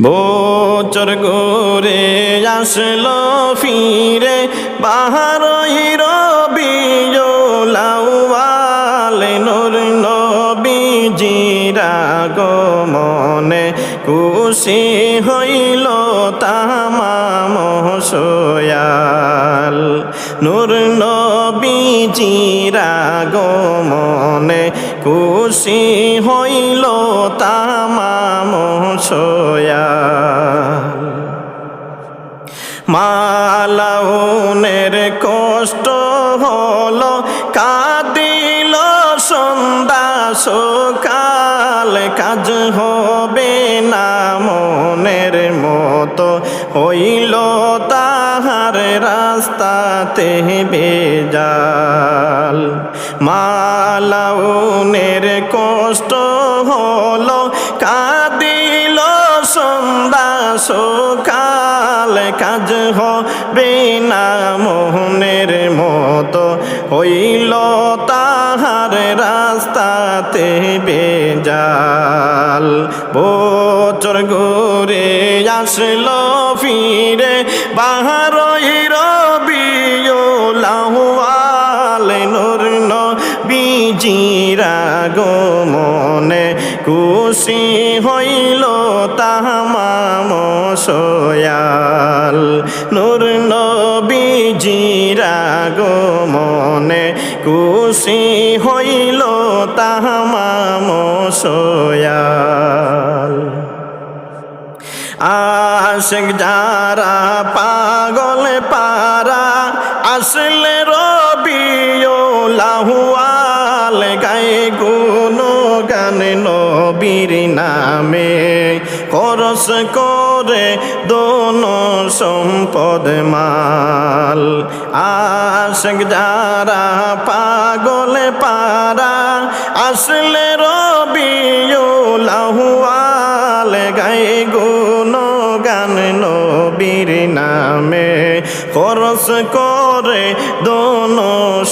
বছর গোরে আসলো ফিরে বাহার রবিউলাউয়াল নূর নবীজিরা গমনে খুশি হইল তামাম সোয়াল নূর নবীজিরা গমনে খুশি হইল তামাম সোয়াল মালাউনের কষ্ট হলো, কাদিল সন্ধ্যা, সকাল কাজ হবে না, মনের মতো হইল তাহার রাস্তাতে বেজাল। মালাউনের কষ্ট হলো, কাদিল সন্ধ্যা সকাল কাজ হবে না মোহনের মতো। হইল তাহার রাস্তাতে বেজাল। বছর ঘুরে আসল ফিরে বাহার রবিউলাহুয়াল নূর নবীজিরা গমনে খুশি হইল তাহামাম সোয়াল। নূর নবীজিরা গমনে খুশি হইল তাহামাম সোয়াল। আশেক যারা পাগল পারা আসলে রবিউলাহুয়াল গায়ে গুনো গান নবীর নামে করস করে দোন সম্পদ মাল। আশেক যারা পাগল পারা আসলে রবিউলাহুয়াল গায়ে গুনো গান নবীর নামে খরচ করে দোন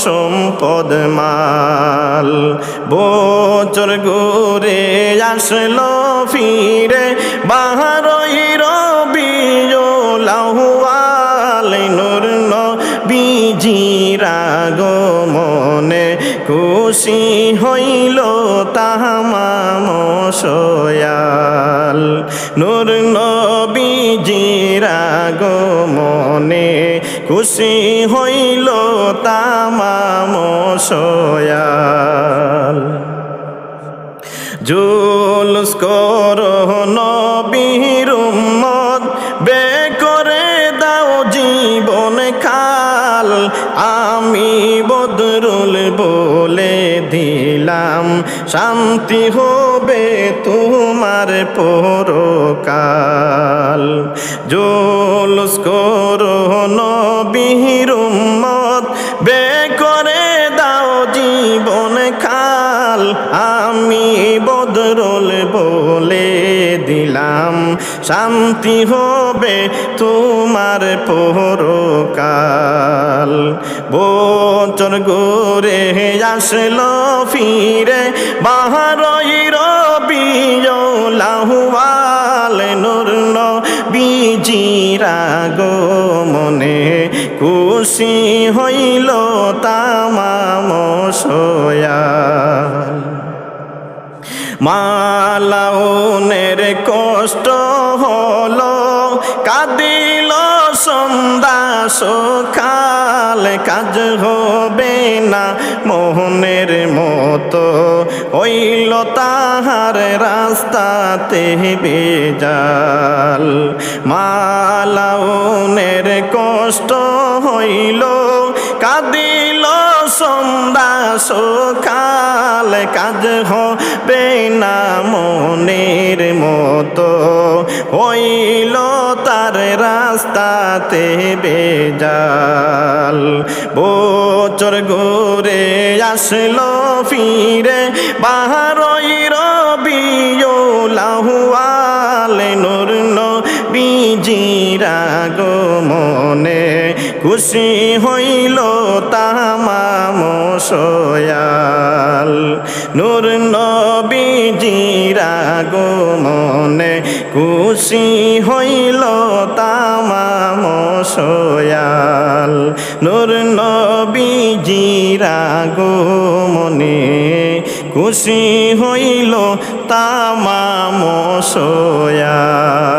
সম্পদ মাল। বছর ঘুরে আসলো ফিরে বাহার খুশি হইল তাহামাম সোয়াল। নূর নবীজিরা গমনে খুশি হইল তামাম সোয়াল। জুলস কর নবীর উম্মত বে করে দাও জীবন খাল। আমি বদরুল বলে দিলাম, শান্তি হবে তোমার পরকাল। জোলস কর নবীর উম্মত বে করে দাও জীবন খাল, আমি বদরল বলে দিলাম শান্তি হবে তোমার পরকাল। বছর ঘুরে আসলো ফিরে বাহার রবিউলাহুয়াল নূর নবীজিরা গমনে খুশি হইল তামাম সোয়াল মালাউনের কষ্ট হলো, কাদিল সন্ধ্যা সকাল, কাজ হবে না মোহনের মতো। হইল তাহার রাস্তাতে বেজাল। মালাউনের কষ্ট হইল, কাদিল সন্ধ্যা সকাল কাজ হবে না মনের মতো। হইল তার রাস্তাতে বেজাল। বছর ঘুরে আসলো ফিরে বাহার রবিউলাহুয়াল নূর নবীজিরা গমনে খুশি হইল তামাম সোয়াল। নূর নবীজিরা গমনে খুশি হইল তামাম সয়াল। নূর নবীজিরা গো মনে খুশি হইল তামাম সয়াল।